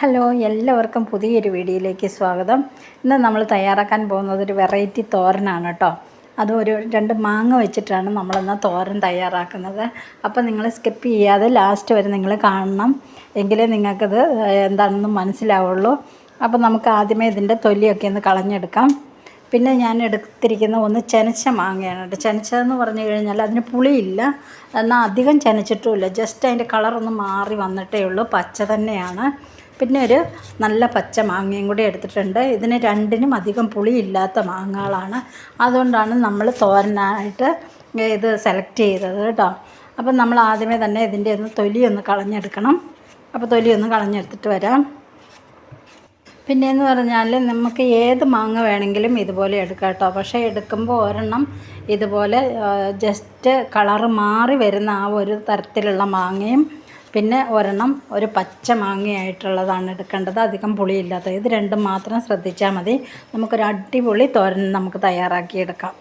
Hello എല്ലാവർക്കും പുതിയൊരു വീഡിയോയിലേക്ക് സ്വാഗതം. ഇന്ന് നമ്മൾ തയ്യാറാക്കാൻ പോകുന്നത് ഒരു വെറൈറ്റി തോരനാണ് കേട്ടോ അതും ഒരു രണ്ട് മാങ്ങ വെച്ചിട്ടാണ് നമ്മളിന്ന് തോരൻ തയ്യാറാക്കുന്നത്. അപ്പോൾ നിങ്ങൾ സ്കിപ്പ് ചെയ്യാതെ ലാസ്റ്റ് വരെ നിങ്ങൾ കാണണം. എങ്കിലേ നിങ്ങൾക്കത് എന്താണെന്ന് മനസ്സിലാവുള്ളൂ. അപ്പോൾ നമുക്ക് ആദ്യമേ ഇതിന്റെ തൊലിയൊക്കെ ഒന്ന് കളഞ്ഞെടുക്കാം. പിന്നെ ഞാൻ എടുത്തിരിക്കുന്ന ഒന്ന് ചെനച്ച മാങ്ങയാണ് കേട്ടോ ചെനച്ചതെന്ന് പറഞ്ഞു കഴിഞ്ഞാൽ അതിന് പുളിയില്ല. എന്നാൽ അധികം ചെനച്ചിട്ടുമില്ല. ജസ്റ്റ് അതിന്റെ കളറൊന്ന് മാറി വന്നിട്ടേ ഉള്ളൂ. പച്ച തന്നെയാണ്. പിന്നെ ഒരു നല്ല പച്ച മാങ്ങയും കൂടി എടുത്തിട്ടുണ്ട്. ഇതിന് രണ്ടിനും അധികം പുളിയില്ലാത്ത മാങ്ങകളാണ്. അതുകൊണ്ടാണ് നമ്മൾ തോരനായിട്ട് ഇത് സെലക്ട് ചെയ്തത് കേട്ടോ. അപ്പം നമ്മൾ ആദ്യമേ തന്നെ ഇതിന്റെ ഒന്ന് തൊലി ഒന്ന് കളഞ്ഞെടുക്കണം. അപ്പോൾ തൊലി ഒന്ന് കളഞ്ഞെടുത്തിട്ട് വരാം. പിന്നെയെന്ന് പറഞ്ഞാൽ നമുക്ക് ഏത് മാങ്ങ വേണമെങ്കിലും ഇതുപോലെ എടുക്കാം കേട്ടോ. പക്ഷേ എടുക്കുമ്പോൾ ഒരെണ്ണം ഇതുപോലെ ജസ്റ്റ് കളറ് മാറി വരുന്ന ആ ഒരു തരത്തിലുള്ള മാങ്ങയും പിന്നെ ഒരെണ്ണം ഒരു പച്ച മാങ്ങയായിട്ടുള്ളതാണ് എടുക്കേണ്ടത്. അധികം പുളിയില്ലാത്തത് ഇത് രണ്ടും മാത്രം ശ്രദ്ധിച്ചാൽ മതി. നമുക്കൊരു അടിപൊളി തോരൻ നമുക്ക് തയ്യാറാക്കിയെടുക്കാം.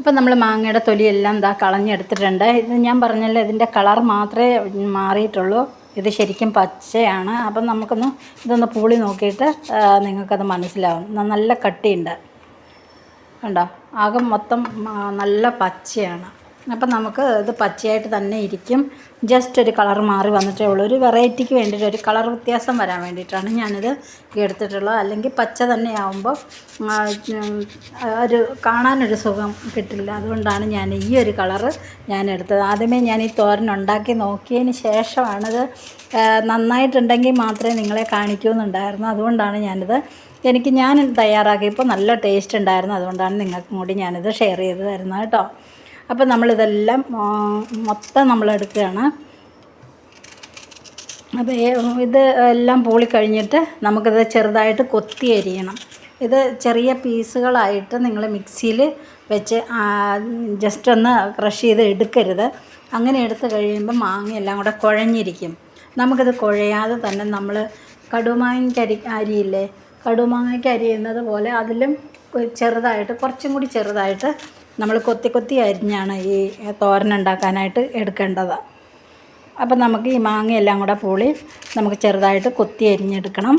ഇപ്പം നമ്മൾ മാങ്ങയുടെ തൊലിയെല്ലാം എന്താ കളഞ്ഞെടുത്തിട്ടുണ്ട്. ഇത് ഞാൻ പറഞ്ഞല്ലോ ഇതിന്റെ കളർ മാത്രമേ മാറിയിട്ടുള്ളൂ. ഇത് ശരിക്കും പച്ചയാണ്. അപ്പം നമുക്കൊന്ന് ഇതൊന്ന് പൂളി നോക്കിയിട്ട് നിങ്ങൾക്കത് മനസ്സിലാവും. നല്ല കട്ടിയുണ്ട്. കണ്ടോ? ആകെ മൊത്തം നല്ല പച്ചയാണ്. അപ്പം നമുക്ക് ഇത് പച്ചയായിട്ട് തന്നെ ഇരിക്കും. ജസ്റ്റ് ഒരു കളർ മാറി വന്നിട്ടേ ഉള്ളൂ. ഒരു വെറൈറ്റിക്ക് വേണ്ടിയിട്ട് ഒരു കളർ വ്യത്യാസം വരാൻ വേണ്ടിയിട്ടാണ് ഞാനിത് എടുത്തിട്ടുള്ളത്. അല്ലെങ്കിൽ പച്ച തന്നെ ആവുമ്പോൾ ഒരു കാണാനൊരു സുഖം കിട്ടില്ല. അതുകൊണ്ടാണ് ഞാൻ ഈ ഒരു കളറ് ഞാൻ എടുത്തത്. ആദ്യമേ ഞാൻ ഈ തോരൻ ഉണ്ടാക്കി നോക്കിയതിന് ശേഷമാണിത് നന്നായിട്ടുണ്ടെങ്കിൽ മാത്രമേ നിങ്ങളെ കാണിക്കുമെന്നുണ്ടായിരുന്നു അതുകൊണ്ടാണ് ഞാനിത് എനിക്ക് ഞാൻ തയ്യാറാക്കിയപ്പോൾ നല്ല ടേസ്റ്റ് ഉണ്ടായിരുന്നു. അതുകൊണ്ടാണ് നിങ്ങൾക്കും കൂടി ഞാനിത് ഷെയർ ചെയ്ത് തരുന്നത് കേട്ടോ. അപ്പോൾ നമ്മളിതെല്ലാം മൊത്തം നമ്മളെടുക്കുകയാണ്. അപ്പോൾ ഇത് എല്ലാം പൂളി കഴിഞ്ഞിട്ട് നമുക്കിത് ചെറുതായിട്ട് കൊത്തി അരിയണം. ഇത് ചെറിയ പീസുകളായിട്ട് നിങ്ങൾ മിക്സിയിൽ വെച്ച് ജസ്റ്റ് ഒന്ന് ക്രഷ് ചെയ്ത് എടുക്കരുത്. അങ്ങനെ എടുത്ത് കഴിയുമ്പോൾ മാങ്ങ എല്ലാം കൂടെ കുഴഞ്ഞിരിക്കും. നമുക്കിത് കുഴയാതെ തന്നെ നമ്മൾ കടുമാങ്ങയ്ക്ക് അരി അരിയില്ലേ? കടുമാങ്ങയ്ക്ക് അരിയുന്നത് പോലെ അതിലും ചെറുതായിട്ട് കുറച്ചും കൂടി ചെറുതായിട്ട് നമ്മൾ കൊത്തി കൊത്തി അരിഞ്ഞാണ് ഈ തോരൻ ഉണ്ടാക്കാനായിട്ട് എടുക്കേണ്ടത്. അപ്പം നമുക്ക് ഈ മാങ്ങയെല്ലാം കൂടെ പൂളി നമുക്ക് ചെറുതായിട്ട് കൊത്തി അരിഞ്ഞെടുക്കണം.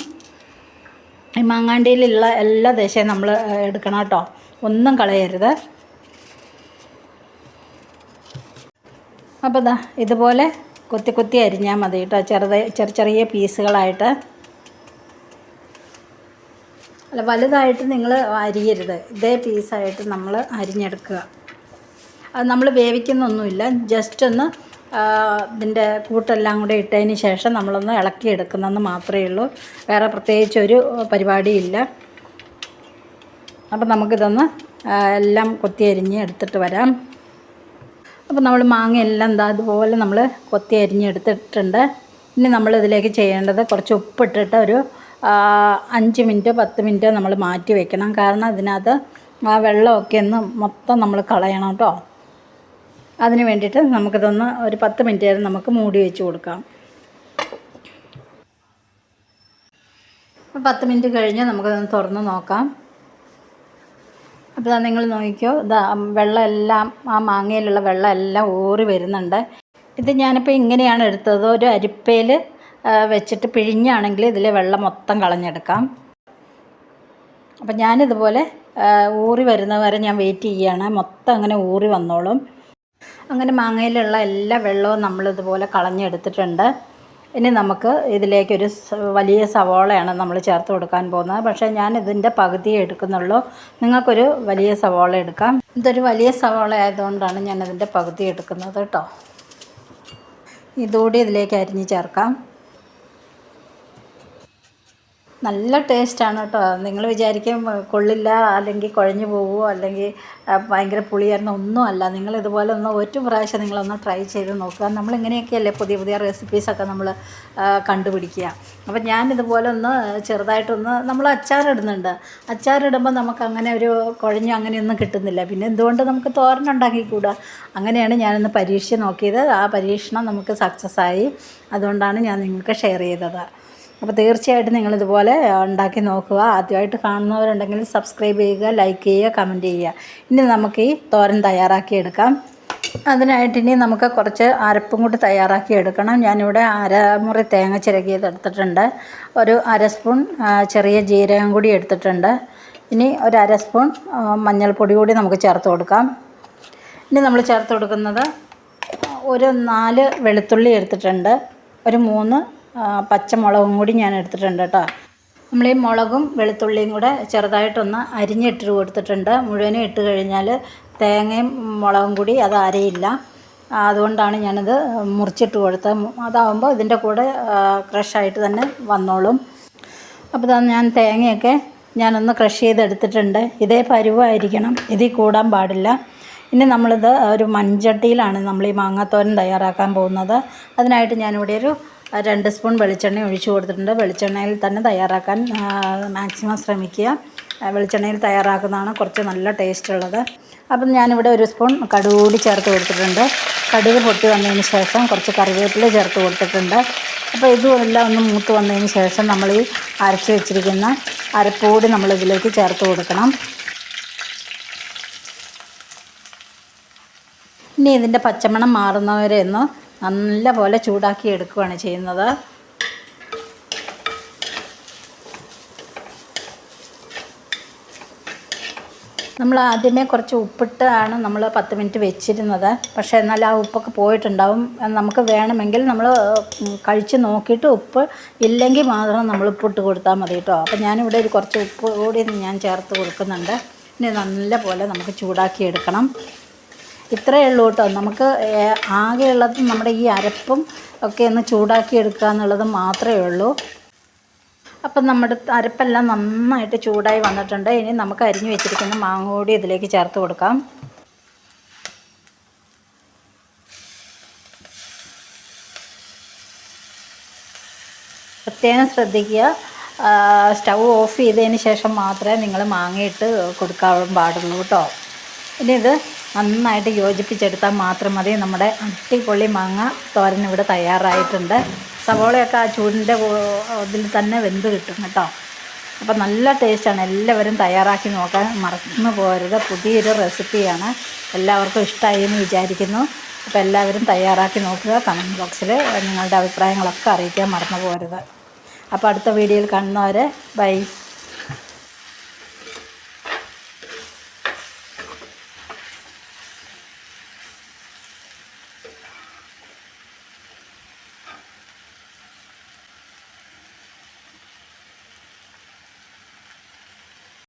ഈ മാങ്ങാണ്ടിയിലുള്ള എല്ലാ ദേശവും നമ്മൾ എടുക്കണം കേട്ടോ. ഒന്നും കളയരുത്. അപ്പോൾ ഇതാ ഇതുപോലെ കൊത്തി കൊത്തി അരിഞ്ഞാൽ മതി കേട്ടോ. ചെറുത് ചെറിയ ചെറിയ പീസുകളായിട്ട്. അല്ല വലുതായിട്ട് നിങ്ങൾ അരിയരുത്. ഇതേ പീസായിട്ട് നമ്മൾ അരിഞ്ഞെടുക്കുക. അത് നമ്മൾ വേവിക്കുന്നൊന്നുമില്ല. ജസ്റ്റ് ഒന്ന് ഇതിന്റെ കൂട്ടെല്ലാം കൂടെ ഇട്ടതിന് ശേഷം നമ്മളൊന്ന് ഇളക്കി ഇളക്കിയെടുക്കുന്നതെന്ന് മാത്രമേ ഉള്ളൂ. വേറെ പ്രത്യേകിച്ച് ഒരു പരിപാടിയില്ല. അപ്പം നമുക്കിതൊന്ന് എല്ലാം കൊത്തി അരിഞ്ഞ് എടുത്തിട്ട് വരാം. അപ്പം നമ്മൾ മാങ്ങ എല്ലാം എന്താ അതുപോലെ നമ്മൾ കൊത്തി അരിഞ്ഞ് എടുത്തിട്ടുണ്ട് ഇനി നമ്മൾ ഇതിലേക്ക് ചെയ്യേണ്ടത് കുറച്ച് ഉപ്പിട്ടിട്ട് ഒരു അഞ്ച് മിനിറ്റ് പത്ത് മിനിറ്റ് നമ്മൾ മാറ്റി വെക്കണം. കാരണം അതിനകത്ത് ആ വെള്ളമൊക്കെ ഒന്ന് മൊത്തം നമ്മൾ കളയണം കേട്ടോ. അതിന് വേണ്ടിയിട്ട് നമുക്കിതൊന്ന് ഒരു പത്ത് മിനിറ്റ് നേരം നമുക്ക് മൂടി വെച്ച് കൊടുക്കാം. പത്ത് മിനിറ്റ് കഴിഞ്ഞ് നമുക്കതൊന്ന് തുറന്ന് നോക്കാം. അപ്പോൾ നിങ്ങൾ നോക്കിയോ ഇതാ വെള്ളമെല്ലാം ആ മാങ്ങയിലുള്ള വെള്ളമെല്ലാം ഊറി വരുന്നുണ്ട്. ഇത് ഞാനിപ്പോൾ ഇങ്ങനെയാണ് എടുത്തത്. ഒരു അരിപ്പയിൽ വെച്ചിട്ട് പിഴിഞ്ഞാണെങ്കിൽ ഇതിലെ വെള്ളം മൊത്തം കളഞ്ഞെടുക്കാം. അപ്പം ഞാനിതുപോലെ ഊറി വരുന്നത് വരെ ഞാൻ വെയിറ്റ് ചെയ്യുകയാണ്. മൊത്തം അങ്ങനെ ഊറി വന്നോളും. അങ്ങനെ മാങ്ങയിലുള്ള എല്ലാ വെള്ളവും നമ്മളിതുപോലെ കളഞ്ഞെടുത്തിട്ടുണ്ട്. ഇനി നമുക്ക് ഇതിലേക്കൊരു വലിയ സവോളയാണ് നമ്മൾ ചേർത്ത് കൊടുക്കാൻ പോകുന്നത്. പക്ഷേ ഞാൻ ഇതിന്റെ പകുതിയെ എടുക്കുന്നുള്ളൂ. നിങ്ങൾക്കൊരു വലിയ സവോള എടുക്കാം. ഇതൊരു വലിയ സവോള ആയതുകൊണ്ടാണ് ഞാൻ ഇതിന്റെ പകുതി എടുക്കുന്നത് കേട്ടോ. ഇതുകൂടി ഇതിലേക്ക് അരിഞ്ഞ് ചേർക്കാം. നല്ല ടേസ്റ്റാണ് കേട്ടോ. നിങ്ങൾ വിചാരിക്കും കൊള്ളില്ല അല്ലെങ്കിൽ കുഴഞ്ഞു പോവുമോ അല്ലെങ്കിൽ ഭയങ്കര പുളിയായിരുന്നു ഒന്നും അല്ല. നിങ്ങൾ ഇതുപോലെ ഒന്ന് ഒരു പ്രാവശ്യം നിങ്ങളൊന്ന് ട്രൈ ചെയ്ത് നോക്കുക. നമ്മൾ ഇങ്ങനെയൊക്കെയല്ലേ പുതിയ പുതിയ റെസിപ്പീസൊക്കെ നമ്മൾ കണ്ടുപിടിക്കുക. അപ്പം ഞാൻ ഇതുപോലെ ഒന്ന് ചെറുതായിട്ടൊന്ന് നമ്മൾ അച്ചാറിടുന്നുണ്ട് അച്ചാറിടുമ്പോൾ നമുക്ക് അങ്ങനെ ഒരു കുഴഞ്ഞു അങ്ങനെയൊന്നും കിട്ടുന്നില്ല. പിന്നെ എന്തുകൊണ്ട് നമുക്ക് തോരനുണ്ടാക്കിക്കൂടാ അങ്ങനെയാണ് ഞാനൊന്ന് പരീക്ഷിച്ച് നോക്കിയത്. ആ പരീക്ഷണം നമുക്ക് സക്സസ്സായി അതുകൊണ്ടാണ് ഞാൻ നിങ്ങൾക്ക് ഷെയർ ചെയ്തത്. അപ്പോൾ തീർച്ചയായിട്ടും നിങ്ങളിതുപോലെ ഉണ്ടാക്കി നോക്കുക. ആദ്യമായിട്ട് കാണുന്നവരുണ്ടെങ്കിൽ സബ്സ്ക്രൈബ് ചെയ്യുക ലൈക്ക് ചെയ്യുക കമന്റ് ചെയ്യുക. ഇനി നമുക്ക് ഈ തോരൻ തയ്യാറാക്കിയെടുക്കാം അതിനായിട്ട് ഇനി നമുക്ക് കുറച്ച് അരപ്പും കൂടി തയ്യാറാക്കി എടുക്കണം. ഞാനിവിടെ അരമുറി തേങ്ങ ചിരകിയത് എടുത്തിട്ടുണ്ട്. ഒരു അര സ്പൂൺ ചെറിയ ജീരകം കൂടി എടുത്തിട്ടുണ്ട്. ഇനി ഒരു അര സ്പൂൺ മഞ്ഞൾപ്പൊടി കൂടി നമുക്ക് ചേർത്ത് കൊടുക്കാം. ഇനി നമ്മൾ ചേർത്ത് കൊടുക്കുന്നത് ഒരു നാല് വെളുത്തുള്ളി എടുത്തിട്ടുണ്ട്. ഒരു മൂന്ന് പച്ചമുളകും കൂടി ഞാൻ എടുത്തിട്ടുണ്ട് കേട്ടോ. നമ്മൾ ഈ മുളകും വെളുത്തുള്ളിയും കൂടെ ചെറുതായിട്ടൊന്ന് അരിഞ്ഞിട്ട് കൊടുത്തിട്ടുണ്ട്. മുഴുവനും ഇട്ട് കഴിഞ്ഞാൽ തേങ്ങയും മുളകും കൂടി അത് അരയില്ല. അതുകൊണ്ടാണ് ഞാനത് മുറിച്ചിട്ട് കൊടുത്തത്. അതാവുമ്പോൾ ഇതിന്റെ കൂടെ ക്രഷായിട്ട് തന്നെ വന്നോളും. അപ്പോൾ ഇതാ ഞാൻ തേങ്ങയൊക്കെ ഞാനൊന്ന് ക്രഷ് ചെയ്തെടുത്തിട്ടുണ്ട്. ഇതേ പരുവായിരിക്കണം. ഇതിൽ കൂടാൻ പാടില്ല. ഇനി നമ്മളിത് ഒരു മൺചട്ടിയിലാണ് നമ്മൾ ഈ മാങ്ങാത്തോരൻ തയ്യാറാക്കാൻ പോകുന്നത്. അതിനായിട്ട് ഞാനിവിടെ ഒരു രണ്ട് സ്പൂൺ വെളിച്ചെണ്ണ ഒഴിച്ചു കൊടുത്തിട്ടുണ്ട്. വെളിച്ചെണ്ണയിൽ തന്നെ തയ്യാറാക്കാൻ മാക്സിമം ശ്രമിക്കുക. വെളിച്ചെണ്ണയിൽ തയ്യാറാക്കുന്നതാണ് കുറച്ച് നല്ല ടേസ്റ്റ് ഉള്ളത്. അപ്പം ഞാനിവിടെ ഒരു സ്പൂൺ കടുക് കൂടി ചേർത്ത് കൊടുത്തിട്ടുണ്ട്. കടുക് പൊട്ടി വന്നതിന് ശേഷം കുറച്ച് കറിവേപ്പില ചേർത്ത് കൊടുത്തിട്ടുണ്ട്. അപ്പോൾ ഇതുമെല്ലാം ഒന്ന് മൂത്ത് വന്നതിന് ശേഷം നമ്മൾ ഈ അരച്ച് വെച്ചിരിക്കുന്ന അരപ്പൂടി നമ്മൾ ഇതിലേക്ക് ചേർത്ത് കൊടുക്കണം. ഇനി ഇതിന്റെ പച്ചമണം മാറുന്നവരെ ഒന്ന് നല്ല പോലെ ചൂടാക്കി എടുക്കുകയാണ് ചെയ്യുന്നത്. നമ്മൾ ആദ്യമേ കുറച്ച് ഉപ്പിട്ടാണ് നമ്മൾ പത്ത് മിനിറ്റ് വെച്ചിരുന്നത്. പക്ഷേ എന്നാൽ ആ ഉപ്പൊക്കെ പോയിട്ടുണ്ടാവും. നമുക്ക് വേണമെങ്കിൽ നമ്മൾ കഴിച്ച് നോക്കിയിട്ട് ഉപ്പ് ഇല്ലെങ്കിൽ മാത്രം നമ്മൾ ഉപ്പിട്ട് കൊടുത്താൽ മതി കേട്ടോ. അപ്പോൾ ഞാനിവിടെ ഒരു കുറച്ച് ഉപ്പ് കൂടി ഞാൻ ചേർത്ത് കൊടുക്കുന്നുണ്ട്. ഇനി നല്ല പോലെ നമുക്ക് ചൂടാക്കി എടുക്കണം. ഇത്രയേ ഉള്ളൂ കേട്ടോ. നമുക്ക് ആകെയുള്ളത് നമ്മുടെ ഈ അരപ്പും ഒക്കെ ഒന്ന് ചൂടാക്കി എടുക്കുക എന്നുള്ളത് മാത്രമേ ഉള്ളൂ. അപ്പം നമ്മുടെ അരപ്പെല്ലാം നന്നായിട്ട് ചൂടായി വന്നിട്ടുണ്ട്. ഇനി നമുക്ക് അരിഞ്ഞു വെച്ചിരിക്കുന്ന മാങ്ങ കൂടി ഇതിലേക്ക് ചേർത്ത് കൊടുക്കാം. പ്രത്യേകം ശ്രദ്ധിക്കുക. സ്റ്റൗ ഓഫ് ചെയ്തതിന് ശേഷം മാത്രമേ നിങ്ങൾ മാങ്ങയിട്ട് കൊടുക്കാൻ പാടുള്ളൂ കേട്ടോ. ഇനി ഇത് നന്നായിട്ട് യോജിപ്പിച്ചെടുത്താൽ മാത്രം മതി. നമ്മുടെ അട്ടിപൊളി മാങ്ങ തോരൻ ഇവിടെ തയ്യാറായിട്ടുണ്ട്. സവോളയൊക്കെ ആ ചൂടിന്റെ ഇതിൽ തന്നെ വെന്ത് കിട്ടും കേട്ടോ. അപ്പോൾ നല്ല ടേസ്റ്റാണ്. എല്ലാവരും തയ്യാറാക്കി നോക്കാൻ മറന്നു പോരുത് പുതിയൊരു റെസിപ്പിയാണ്. എല്ലാവർക്കും ഇഷ്ടമായി എന്ന് വിചാരിക്കുന്നു. അപ്പോൾ എല്ലാവരും തയ്യാറാക്കി നോക്കുക. കമന്റ് ബോക്സിൽ നിങ്ങളുടെ അഭിപ്രായങ്ങളൊക്കെ അറിയിക്കാൻ മറന്നു പോരുത് അപ്പോൾ അടുത്ത വീഡിയോയിൽ കാണുന്നവരെ ബൈ.